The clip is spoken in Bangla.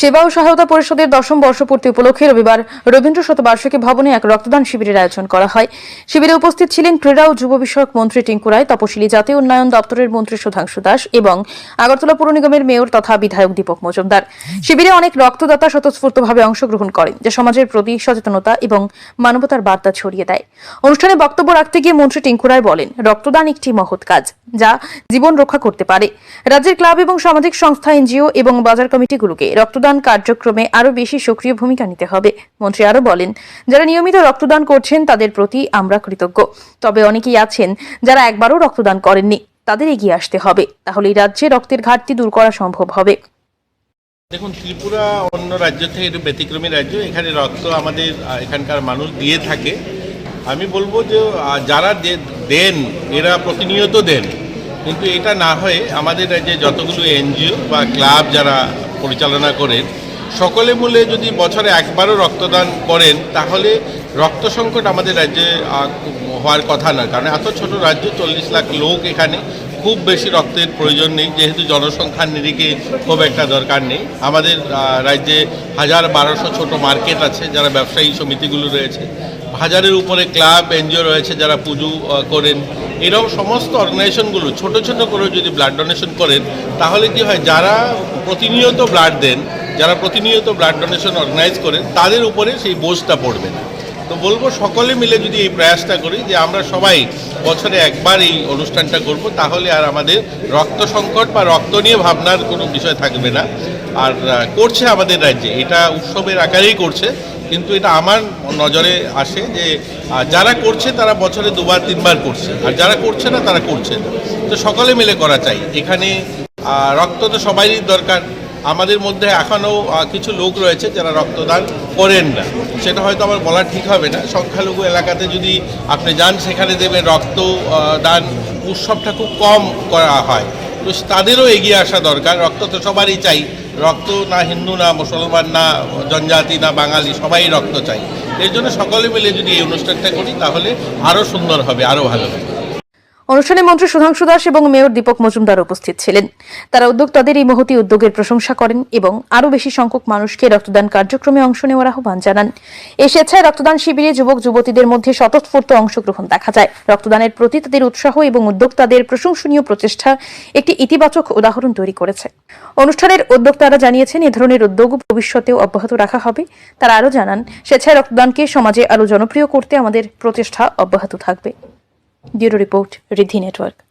সেবা ও সহায়তা পরিষদের দশম বর্ষপূর্তি উপলক্ষে রবিবার রবীন্দ্র শতবার্ষিকী ভবনে এক রক্তদান শিবিরের আয়োজন করা হয়। শিবিরে উপস্থিত ছিলেন ক্রীড়া ও যুব বিষয়ক মন্ত্রী টিঙ্কু রায়, তপশিলি জাতীয় উন্নয়ন দপ্তরের মন্ত্রী সুধাংশু দাস এবং আগরতলা পুর নিগমের মেয়র তথা বিধায়ক দীপক মজুমদার। শিবিরে অনেক রক্তদাতা স্বতঃস্ফূর্তভাবে অংশগ্রহণ করেন, যা সমাজের প্রতি সচেতনতা এবং মানবতার বার্তা ছড়িয়ে দেয়। অনুষ্ঠানে বক্তব্য রাখতে গিয়ে মন্ত্রী টিঙ্কু রায় বলেন, রক্তদান একটি মহৎ কাজ, যা জীবন রক্ষা করতে পারে। রাজ্যের ক্লাব এবং সামাজিক সংস্থা, এনজিও এবং বাজার কমিটিগুলোকে রক্তদান কার্যক্রমে আরও বেশি সক্রিয় ভূমিকা নিতে হবে। মন্ত্রী আরও বলেন, যারা নিয়মিত রক্তদান করছেন তাদের প্রতি আমরা কৃতজ্ঞ। তবে অনেকেই আছেন যারা একবারও রক্তদান করেননি, তাদের এগিয়ে আসতে হবে। তাহলে এই রাজ্যে রক্তের ঘাটতি দূর করা সম্ভব হবে। দেখুন, ত্রিপুরা অন্য রাজ্য থেকে একটু ব্যতিক্রমী রাজ্য, এখানে রক্ত আমাদের এখানকার মানুষ দিয়ে থাকে। আমি বলব যে যারা দেন, এরা প্রতিনিয়ত দেন। কিন্তু এটা না হয়ে আমাদের রাজ্যে যতগুলো এনজিও বা ক্লাব যারা পরিচালনা করেন। সকলে মিলে যদি বছরে একবারও রক্তদান করেন, তাহলে রক্ত সংকট আমাদের রাজ্যে হওয়ার কথা নয় কারণ এত ছোট রাজ্য, চল্লিশ লাখ লোক এখানে, খুব বেশি রক্তের প্রয়োজন নেই, যেহেতু জনসংখ্যার নিরিখে খুব একটা দরকার নেই। আমাদের রাজ্যে হাজার বারোশো ছোট মার্কেট আছে, যারা ব্যবসায়ী সমিতিগুলো রয়েছে। হাজারের উপরে ক্লাব, এনজিও রয়েছে যারা পুজো করেন। এরকম সমস্ত অর্গানাইজেশনগুলো, ছোট ছোট করে যদি ব্লাড ডোনেশন করেন, তাহলে কি হয়, যারা প্রতিনিয়ত ব্লাড দেন, যারা প্রতিনিয়ত ব্লাড ডোনেশন অর্গানাইজ করেন, তাদের উপরে সেই বোঝটা পড়বে না। তো বলব, সকলে মিলে যদি এই প্রয়াসটা করি যে আমরা সবাই বছরে একবার এই অনুষ্ঠানটা করব, তাহলে আর আমাদের রক্ত সংকট বা রক্ত নিয়ে ভাবনার কোনো বিষয় থাকবে না। আর করছে আমাদের রাজ্যে। এটা উৎসবের আকারেই করছে, কিন্তু এটা আমার নজরে আসে যে যারা করছে তারা বছরে দুবার, তিনবার করছে। আর যারা করছে না, তারা করছে না। তো সকলে মিলে করা চাই। এখানে রক্ত তো সবারই দরকার। আমাদের মধ্যে এখনও কিছু লোক রয়েছে যারা রক্তদান করেন না। সেটা হয়তো আমার বলা ঠিক হবে না। সংখ্যালঘু এলাকাতে যদি আপনি যান, সেখানে দেবেন রক্ত দান উৎসবটা খুব কম করা হয়। তো তাদেরও এগিয়ে আসা দরকার। রক্ত তো সবারই চাই। রক্ত না হিন্দু, না মুসলমান, না জনজাতি, না বাঙালি, সবাই রক্ত চাই। এর জন্য সকলে মিলে যদি এই অনুষ্ঠানটা করি, তাহলে আরও সুন্দর হবে, আরও ভালো হবে। অনুষ্ঠানে মন্ত্রী সুধাংশু দাস এবং মেয়র দীপক মজুমদার উপস্থিত ছিলেন। তারা উদ্যোক্তাদের এই মহতি উদ্যোগের প্রশংসা করেন এবং আরও বেশি সংখ্যক মানুষকে রক্তদান কার্যক্রমে অংশ নেওয়ার আহ্বান জানান। এই স্বেচ্ছায় রক্তদান শিবিরে যুবক, যুবতীদের মধ্যে স্বতঃস্ফূর্ত অংশগ্রহণ দেখা যায়। রক্তদানের প্রতি তাদের উৎসাহ এবং উদ্যোক্তাদের প্রশংসনীয় প্রচেষ্টা একটি ইতিবাচক উদাহরণ তৈরি করেছে। অনুষ্ঠানের উদ্যোক্তারা জানিয়েছেন, এ ধরনের উদ্যোগ ভবিষ্যতেও অব্যাহত রাখা হবে। তারা আরও জানান, স্বেচ্ছায় রক্তদানকে সমাজে আরও জনপ্রিয় করতে আমাদের প্রচেষ্টা অব্যাহত থাকবে। Bureau Report, Riddhi Network.